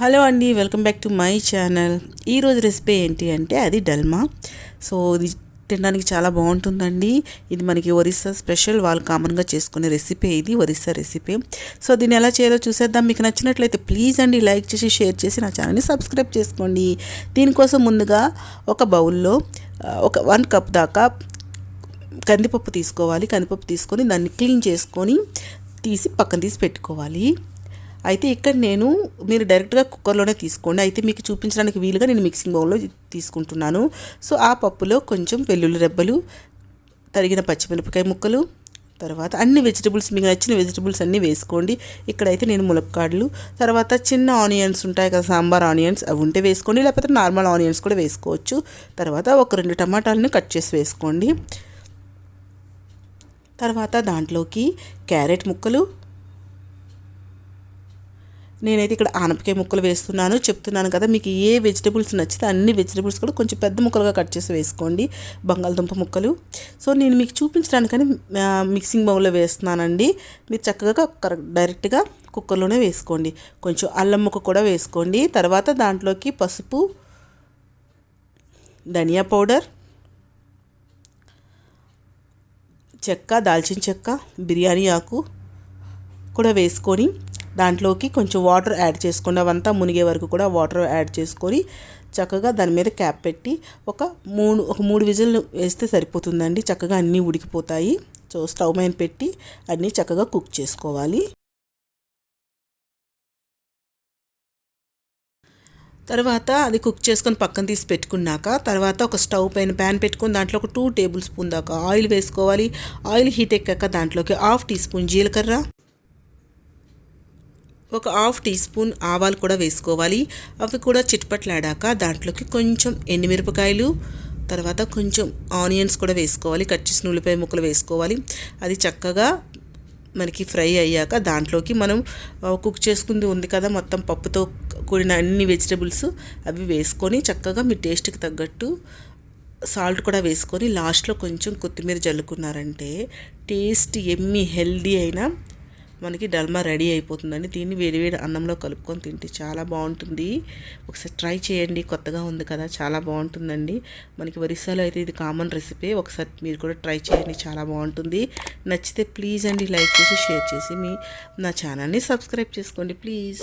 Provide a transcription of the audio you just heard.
Hello అండి welcome back to my channel. ఈరోజు recipe ఏంటి అంటే అది డల్మా. సో ఇది తినడానికి చాలా బాగుంటుందండి. ఇది మనకి ఒరిస్సా స్పెషల్ వాళ్ళు కామన్గా చేసుకునే రెసిపీ ఇది ఒరిస్సా రెసిపీ. సో దీన్ని ఎలా చేయాలో చూసేద్దాం. మీకు నచ్చినట్లయితే ప్లీజ్ అండి లైక్ చేసి షేర్ చేసి నా ఛానల్ని సబ్స్క్రైబ్ చేసుకోండి. దీనికోసం ముందుగా ఒక బౌల్లో ఒక వన్ కప్ దాకా కందిపప్పు తీసుకోవాలి. కందిపప్పు తీసుకొని దాన్ని క్లీన్ చేసుకొని తీసి పక్కన తీసి పెట్టుకోవాలి. అయితే ఇక్కడ నేను మీరు డైరెక్ట్గా కుక్కర్లోనే తీసుకోండి. అయితే మీకు చూపించడానికి వీలుగా నేను మిక్సింగ్ బౌల్లో తీసుకుంటున్నాను. సో ఆ పప్పులో కొంచెం వెల్లుల్లి రెబ్బలు తరిగిన పచ్చిమిరపకాయ ముక్కలు తర్వాత అన్ని వెజిటబుల్స్ మీకు నచ్చిన వెజిటబుల్స్ అన్నీ వేసుకోండి. ఇక్కడైతే నేను ములక్కాడలు తర్వాత చిన్న ఆనియన్స్ ఉంటాయి కదా సాంబార్ ఆనియన్స్ అవి ఉంటే వేసుకోండి. లేకపోతే నార్మల్ ఆనియన్స్ కూడా వేసుకోవచ్చు. తర్వాత ఒక రెండు టమాటాలను కట్ చేసి వేసుకోండి. తర్వాత దాంట్లోకి క్యారెట్ ముక్కలు నేనైతే ఇక్కడ ఆనపకాయ ముక్కలు వేస్తున్నాను. చెప్తున్నాను కదా మీకు ఏ వెజిటబుల్స్ నచ్చితే అన్ని వెజిటబుల్స్ కూడా కొంచెం పెద్ద ముక్కలుగా కట్ చేసి వేసుకోండి బంగాళదుంప ముక్కలు. సో నేను మీకు చూపించడానికని మిక్సింగ్ బౌల్లో వేస్తున్నానండి. మీరు చక్కగా కరెక్ట్ డైరెక్ట్గా కుక్కర్లోనే వేసుకోండి. కొంచెం అల్లం ముక్క కూడా వేసుకోండి. తర్వాత దాంట్లోకి పసుపు ధనియా పౌడర్ చెక్క దాల్చిన చెక్క బిర్యానీ ఆకు కూడా వేసుకొని దాంట్లోకి కొంచెం వాటర్ యాడ్ చేసుకోండి అవంతా మునిగే వరకు కూడా వాటర్ యాడ్ చేసుకొని చక్కగా దాని మీద క్యాప్ పెట్టి ఒక మూడు ఒక మూడు విజిల్ వేస్తే సరిపోతుందండి. చక్కగా అన్నీ ఉడికిపోతాయి. సో స్టవ్ మీద పెట్టి అన్నీ చక్కగా కుక్ చేసుకోవాలి. తర్వాత అది కుక్ చేసుకొని పక్కన తీసి పెట్టుకున్నాక తర్వాత ఒక స్టవ్ పైన ప్యాన్ పెట్టుకొని దాంట్లో ఒక టూ టేబుల్ స్పూన్ దాకా ఆయిల్ వేసుకోవాలి. ఆయిల్ హీట్ ఎక్కాక దాంట్లోకి హాఫ్ టీ స్పూన్ జీలకర్ర ఒక హాఫ్ టీ స్పూన్ ఆవాలు కూడా వేసుకోవాలి. అవి కూడా చిట్పట్లాడాక దాంట్లోకి కొంచెం ఎండుమిరపకాయలు తర్వాత కొంచెం ఆనియన్స్ కూడా వేసుకోవాలి. కట్ చేసిన ఉల్లిపాయ ముక్కలు వేసుకోవాలి. అది చక్కగా మనకి ఫ్రై అయ్యాక దాంట్లోకి మనం కుక్ చేసుకుంది ఉంది కదా మొత్తం పప్పుతో కూడిన అన్ని వెజిటబుల్స్ అవి వేసుకొని చక్కగా మీ టేస్ట్కి తగ్గట్టు సాల్ట్ కూడా వేసుకొని లాస్ట్లో కొంచెం కొత్తిమీర జల్లుకున్నారంటే టేస్ట్ ఎమ్మి హెల్దీ అయినా మనకి డల్మా రెడీ అయిపోతుందండి. దీన్ని వేడివేడి అన్నంలో కలుపుకొని తింటే చాలా బాగుంటుంది. ఒకసారి ట్రై చేయండి. కొత్తగా ఉంది కదా చాలా బాగుంటుందండి. మనకి ఒరిస్సాలో అయితే ఇది కామన్ రెసిపీ ఒకసారి మీరు కూడా ట్రై చేయండి. చాలా బాగుంటుంది. నచ్చితే ప్లీజ్ అండి లైక్ చేసి షేర్ చేసి మీ నా ఛానల్ని సబ్స్క్రైబ్ చేసుకోండి ప్లీజ్.